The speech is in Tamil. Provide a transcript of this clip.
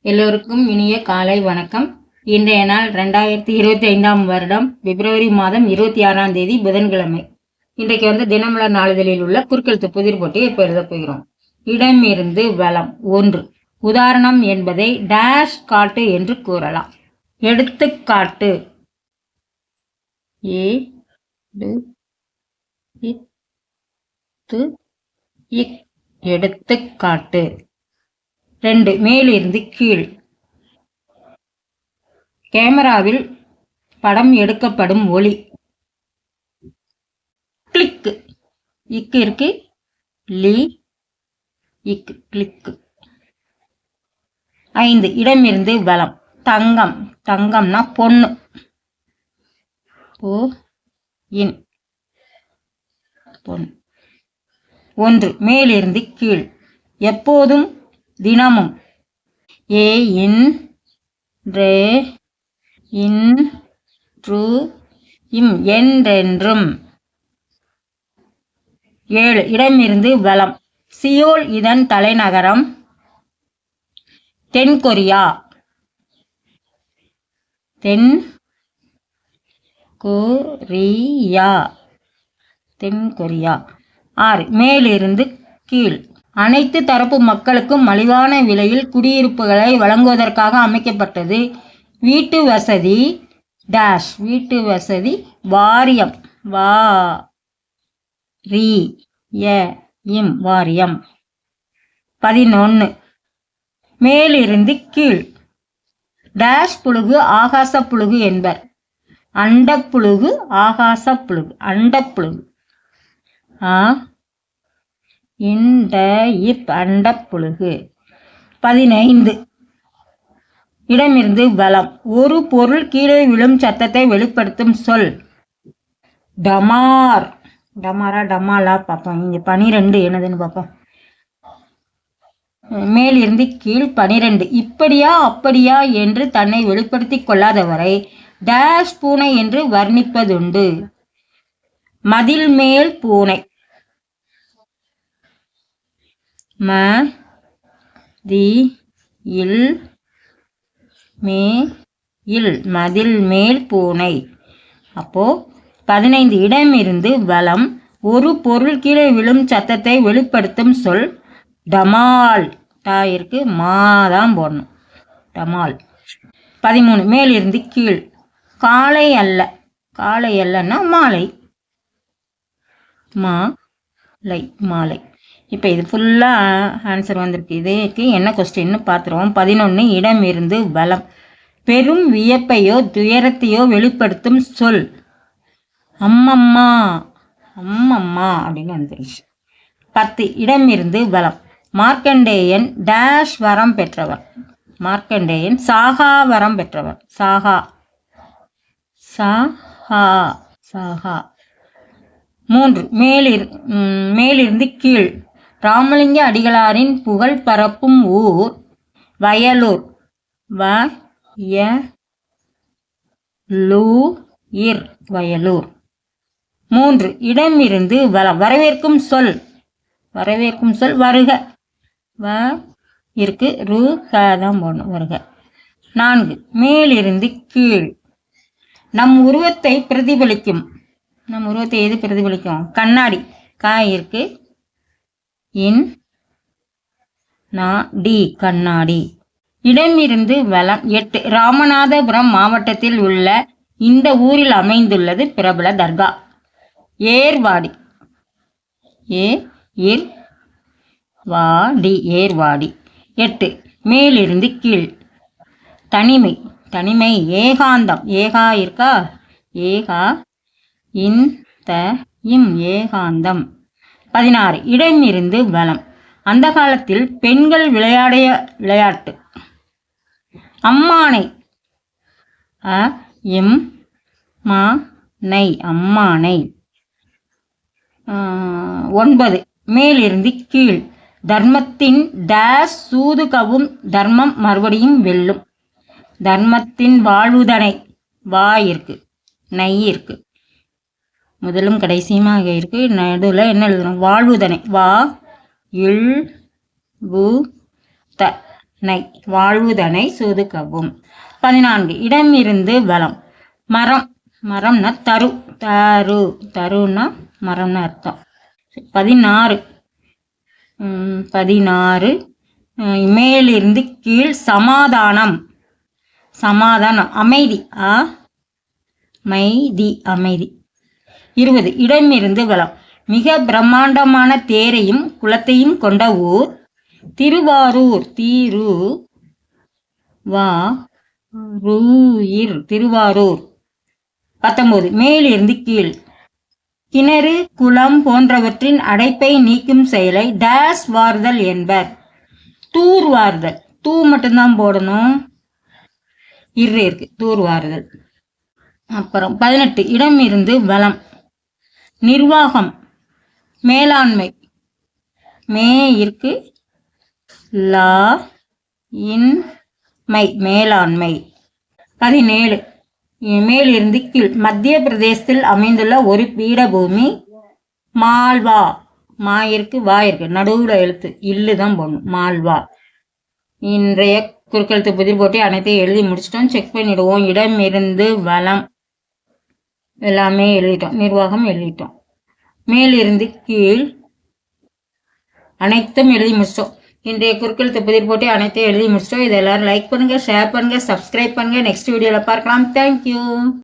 எல்லோருக்கும் இனிய காலை வணக்கம். இன்றைய நாள் ரெண்டாயிரத்தி இருபத்தி ஐந்தாம் வருடம் பிப்ரவரி மாதம் இருபத்தி ஆறாம் தேதி புதன்கிழமை. இன்றைக்கு வந்து தினமலர் நாளிதழில் உள்ள குறுக்கெழுத்து புதிர் போட்டியை இப்போ எழுத போகிறோம். இடமிருந்து வளம் ஒன்று. உதாரணம் என்பதை டேஷ் காட்டு என்று கூறலாம். எடுத்துக்காட்டு. ஏ டு, து, எடுத்துக்காட்டு. ரெண்டு மேலிருந்து கீழ். கேமராவில் படம் எடுக்கப்படும் ஒளி. கிளிக்கு. இக்கு இருக்கு. லி. இக்கு கிளிக்கு. ஐந்து இடமிருந்து பலம் தங்கம். தங்கம்னா பொண்ணு. ஓ இன். பொன். ஒன்று மேலிருந்து கீழ். எப்போதும் தினமும். ஏ இன் ரே இன் இம் என்றென்றும். ஏழு இடமிருந்து வளம் சியோல் இதன் தலைநகரம் தென்கொரியா. தென் கொரியா தென்கொரியா. ஆறு மேலிருந்து கீழ். அனைத்து தரப்பு மக்களுக்கும் மலிவான விலையில் குடியிருப்புகளை வழங்குவதற்காக அமைக்கப்பட்டது. வீட்டு வசதி டேஷ் வீட்டு வசதி வாரியம். வா ரி ய இம் வாரியம். பதினொன்று மேலிருந்து கீழ். டேஷ் புழுகு ஆகாச புழுகு என்பர். அண்டப்புழுகு ஆகாச புழுகு. அண்டப்புழுகு ஆ இந்த இப் அண்டப்புழுகு பதினைந்து. இடமிருந்து பலம் ஒரு பொருள் கீழே விழும் சத்தத்தை வெளிப்படுத்தும் சொல். டமார். டமாரா டமாலா பார்ப்போம். இங்கே பனிரெண்டு. என்னதுன்னு பார்ப்போம். மேலிருந்து கீழ் பனிரெண்டு. இப்படியா அப்படியா என்று தன்னை வெளிப்படுத்திக் கொள்ளாதவரை டேஷ் பூனை என்று வர்ணிப்பதுண்டு. மதில் மேல் பூனை. ம தி இல் மே இல் மதில் மேல் பூனை. அப்போ பதினைந்து இடமிருந்து வலம் ஒரு பொருள் கீழே விழும் சத்தத்தை வெளிப்படுத்தும் சொல் டமால். டாயிற்கு இருக்கு மா தான் போடணும். டமால். பதிமூணு மேலிருந்து கீழ். காலை அல்ல. காலை அல்லன்னா மாலை. மாலை மாலை. இப்போ இது ஃபுல்லாக ஆன்சர் வந்திருக்கு. இதுக்கு என்ன கொஸ்டின்னு பார்த்துருவோம். பதினொன்று இடம் இருந்து பலம் பெரும் வியப்பையோ துயரத்தையோ வெளிப்படுத்தும் சொல். அம்மம்மா அம்மம்மா அப்படின்னு வந்துருச்சு. பத்து இடம் இருந்து பலம் மார்க்கண்டேயன் டேஷ் வரம் பெற்றவர். மார்க்கண்டேயன் சாகா வரம் பெற்றவர். சாகா. சாஹா சாகா. மூன்று மேலிரு மேலிருந்து கீழ். ராமலிங்க அடிகளாரின் புகழ் பரப்பும் ஊர் வயலூர். வ ய லூ இர் வயலூர். மூன்று இடமிருந்து வல வரவேற்கும் சொல். வரவேற்கும் சொல் வருக. வ இருக்கு ரு க தான் போடணும் வருக. நான்கு மேலிருந்து கீழ். நம் உருவத்தை பிரதிபலிக்கும். நம் உருவத்தை எது பிரதிபலிக்கும்? கண்ணாடி. கா இருக்கு இன் நா டி கண்ணாடி. இடமிருந்து வலம் எட்டு. ராமநாதபுரம் மாவட்டத்தில் உள்ள இந்த ஊரில் அமைந்துள்ளது பிரபல தர்கா. ஏர்வாடி. ஏ இர் வாடி ஏர்வாடி. எட்டு. மேலிருந்து கீழ். தனிமை. தனிமை ஏகாந்தம். ஏகா இருக்கா? ஏகா. இன் த இம் ஏகாந்தம். பதினாறு. இடமிருந்து வலம் அந்த காலத்தில் பெண்கள் விளையாடிய விளையாட்டு. அம்மானை. அ எம் மா நை அம்மானை. ஆஹ், ஒன்பது. மேலிருந்து கீழ். தர்மத்தின் டேஸ் சூது கவும் தர்மம் மறுபடியும் வெல்லும். தர்மத்தின் வாழ்வுதனை. வாய் இருக்கு நை இருக்கு முதலும் கடைசியுமாக இருக்கு. நடுவில் என்ன எழுதணும்? வாழ்வுதனை. வா இல் வு த நை. வாழ்வுதனை சுதுக்கவும். பதினான்கு. இடமிருந்து வளம். மரம். மரம்னா தரு. தரு. தருன்னா மரம்னு அர்த்தம். பதினாறு. பதினாறு. மேலிருந்து கீழ் சமாதானம். சமாதானம். அமைதி. ஆ மைதி அமைதி. இருபது இடமிருந்து வளம். மிக பிரம்மாண்டமான தேரையும் குளத்தையும் கொண்ட ஊர் திருவாரூர். தீரு வா ரூயிர் திருவாரூர். பத்தொன்பது. மேலிருந்து கீழ். கிணறு குளம் போன்றவற்றின் அடைப்பை நீக்கும் செயலை டேஸ் வார்தல் என்பர். தூர் வார்தல். தூ மட்டும்தான் போடணும். இரு இருக்கு. தூர் வார்தல். அப்புறம் பதினெட்டு. இடம் இருந்து வளம். நிர்வாகம் மேலாண்மை. மே இருக்கு லா இன்மை மேலாண்மை. பதினேழு. மேலிருந்து கீழ் மத்திய பிரதேசத்தில் அமைந்துள்ள ஒரு பீடபூமி மால்வா. மாயிருக்கு வாயிருக்கு நடுவில் நடுவுல எழுத்து இல்லு தான் போடணும். மால்வா. இன்றைய குறுக்கெழுத்து புதிர் போட்டி அனைத்தையும் எழுதி முடிச்சிட்டோம். செக் பண்ணிடுவோம். இடம் இருந்து வளம். எல்லாமே எழுதிட்டோம். நிர்வாகம் எழுதிட்டோம். மேலிருந்து கீழ் அனைத்தும் எழுதி முடிச்சிட்டோம். இன்றைய குறுக்கெழுத்து புதிர் போட்டு அனைத்தையும் எழுதி முடிச்சிட்டோம். இதை எல்லாரும் லைக் பண்ணுங்கள் ஷேர் பண்ணுங்கள் சப்ஸ்கிரைப் பண்ணுங்கள் நெக்ஸ்ட் வீடியோவில் பார்க்கலாம். தேங்க்யூ